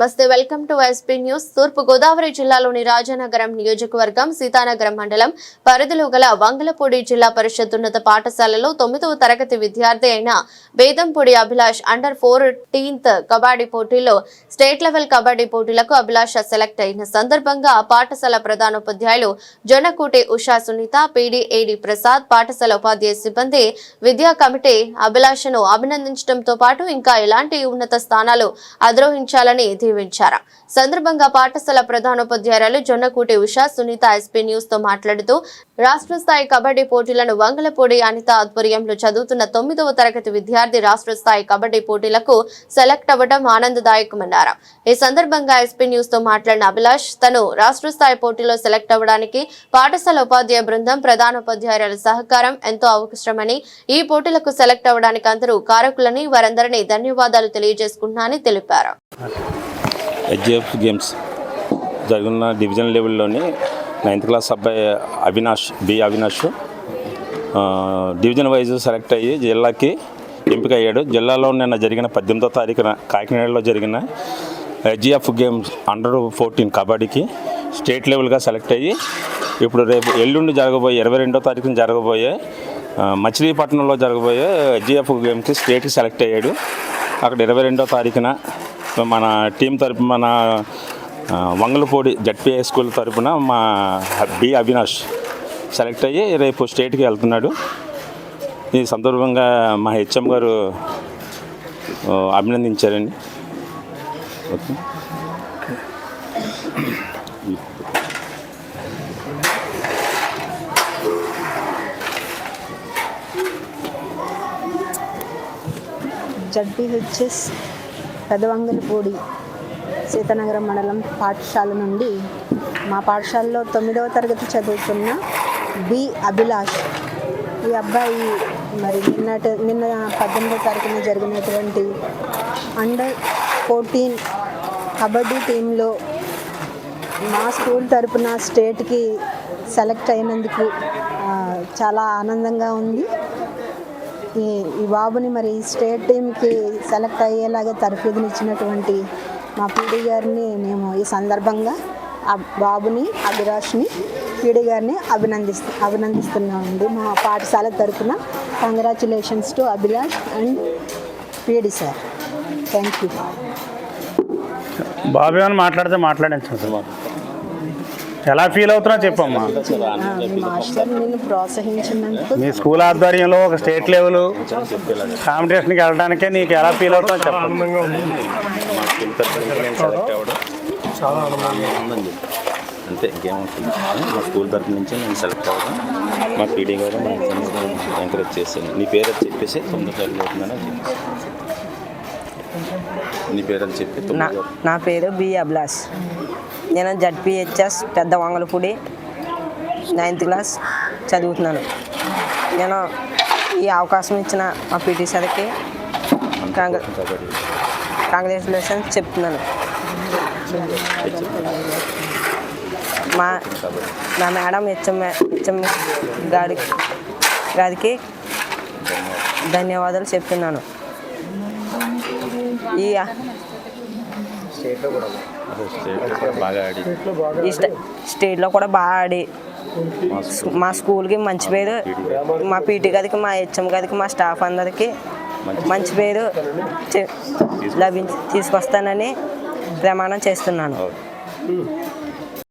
నమస్తే welcome to SP news. తూర్పు గోదావరి జిల్లాలోని రాజానగరం నియోజకవర్గం సీతానగరం మండలం పరిధిలో గల వంగలపూడి జిల్లా పరిషత్ ఉన్నత పాఠశాలలో తొమ్మిదవ తరగతి విద్యార్థి అయిన బేదంపూడి అభిలాష్ అండర్ ఫోర్టీన్త్ కబడ్డీ పోటీలో స్టేట్ లెవెల్ కబడ్డీ పోటీలకు అభిలాష సెలెక్ట్ అయిన సందర్భంగా పాఠశాల ప్రధానోపాధ్యాయులు జొన్నకూటి ఉషా సునీత పీడీఏడి ప్రసాద్ పాఠశాల ఉపాధ్యాయ సిబ్బంది విద్యా కమిటీ అభిలాషను అభినందించడంతో పాటు ఇంకా ఎలాంటి ఉన్నత స్థానాలు అధిరోహించాలని దీవించారు సందర్భంగా పాఠశాల ప్రధానోపాధ్యాయురాలు జొన్నకూటి ఉషా సునీత ఎస్పీ న్యూస్తో మాట్లాడుతూ రాష్ట్ర స్థాయి కబడ్డీ పోటీలను వంగలపూడి అనిత ఆధ్వర్యంలో చదువుతున్న తొమ్మిదవ తరగతి విద్యార్థి రాష్ట్ర స్థాయి కబడ్డీ పోటీలకు సెలెక్ట్ అవ్వడం ఆనందదాయకమన్నారు. ఈ సందర్భంగా ఎస్పీ న్యూస్తో మాట్లాడిన అభిలాష్ తను రాష్ట్ర స్థాయి పోటీలో సెలెక్ట్ అవ్వడానికి పాఠశాల ఉపాధ్యాయ బృందం ప్రధానోపాధ్యాయుల సహకారం ఎంతో అవసరమని ఈ పోటీలకు సెలెక్ట్ అవ్వడానికి అందరూ కారకులని వారందరినీ ధన్యవాదాలు తెలియజేసుకుంటున్నానని తెలిపారు. హెచ్జిఎఫ్ గేమ్స్ జరిగిన డివిజన్ లెవెల్లోని నైన్త్ క్లాస్ అబ్బాయి Avinash B Avinash. Division wise select అయ్యి జిల్లాకి ఎంపిక అయ్యాడు. జిల్లాలో నిన్న జరిగిన పద్దెనిమిదో తారీఖున కాకినాడలో జరిగిన హెచ్జిఎఫ్ గేమ్స్ అండర్ ఫోర్టీన్ కబడ్డీకి స్టేట్ లెవెల్గా సెలెక్ట్ అయ్యి ఇప్పుడు రేపు ఎల్లుండి జరగబోయే ఇరవై రెండో తారీఖున జరగబోయే మచిలీపట్నంలో జరగబోయే హెచ్జిఎఫ్ గేమ్కి స్టేట్కి సెలెక్ట్ అయ్యాడు. అక్కడ ఇరవై రెండో తారీఖున మన టీం తరపు మన వంగలపూడి జడ్పీఐ స్కూల్ తరపున మా బి అవినాష్ సెలెక్ట్ అయ్యి రేపు స్టేట్కి వెళ్తున్నాడు. ఈ సందర్భంగా మా హెచ్ఎం గారు అభినందించారండి. ఓకే. జడ్పీహెచ్ఎస్ పెదవంగులపూడి సీతానగరం మండలం పాఠశాల నుండి మా పాఠశాలలో తొమ్మిదవ తరగతి చదువుతున్న బి అభిలాష్. ఈ అబ్బాయి మరి నిన్న నిన్న పద్దెనిమిదో తారీఖున జరిగినటువంటి అండర్ ఫోర్టీన్ కబడ్డీ టీంలో మా స్కూల్ తరపున స్టేట్కి సెలెక్ట్ అయినందుకు చాలా ఆనందంగా ఉంది. ఈ ఈ బాబుని మరి స్టేట్ టీంకి సెలెక్ట్ అయ్యేలాగా తరఫుదినిచ్చినటువంటి మా పీడీ గారిని మేము ఈ సందర్భంగా ఆ బాబుని అభిరాష్ని పీడీ గారిని అభినందిస్తు అభినందిస్తున్నామండి. మా పాఠశాల తరఫున congratulations to Abhilash and PD sir thank you బాబు ఏమైనా మాట్లాడితే మాట్లాడించు సార్ ఎలా ఫీల్ అవుతున్నా చెప్పమ్మా. మీ మాస్టర్ నిన్ను ప్రోత్సహించినందుకు మీ స్కూల్ ఆధ్వర్యంలో ఒక స్టేట్ లెవెల్ కాంపిటీషన్కి వెళ్ళడానికే నీకు ఎలా ఫీల్ అవుతున్నా చెప్పండి చాలా ఆనందంగా అంతే ఇంకేమవుతుంది మా స్కూల్ తరపు నుంచి నేను సెలెక్ట్ అవ్వడం మా పీడీ గారు మా ఎగ్జామ్స్ ఎంకరేజ్ చేశాను నీ పేరు చెప్పేసి తొమ్మిది అవుతుందని చెప్పేసి. నీ పేరు అది చెప్పి నా పేరు బి అభిలాష్. నేను జడ్పిహెచ్ఎస్ పెద్ద వంగలపూడి నైన్త్ క్లాస్ చదువుతున్నాను. నేను ఈ అవకాశం ఇచ్చిన మా పీటీ సార్కి కాంగ్రె కబడ్డీ కాంగ్రాచులేషన్స్ చెప్తున్నాను. మా నా మేడం హెచ్ఎం హెచ్ఎం గారి గారికి ధన్యవాదాలు చెప్తున్నాను. ఈ స్టేట్లో కూడా బాగా ఆడి. మా స్కూల్కి మంచి పేరు మా పీటీ గదికి మా హెచ్ఎం గదికి మా స్టాఫ్ అందరికి మంచి పేరు చె- లభించి తీసుకొస్తానని ప్రమాణం చేస్తున్నాను.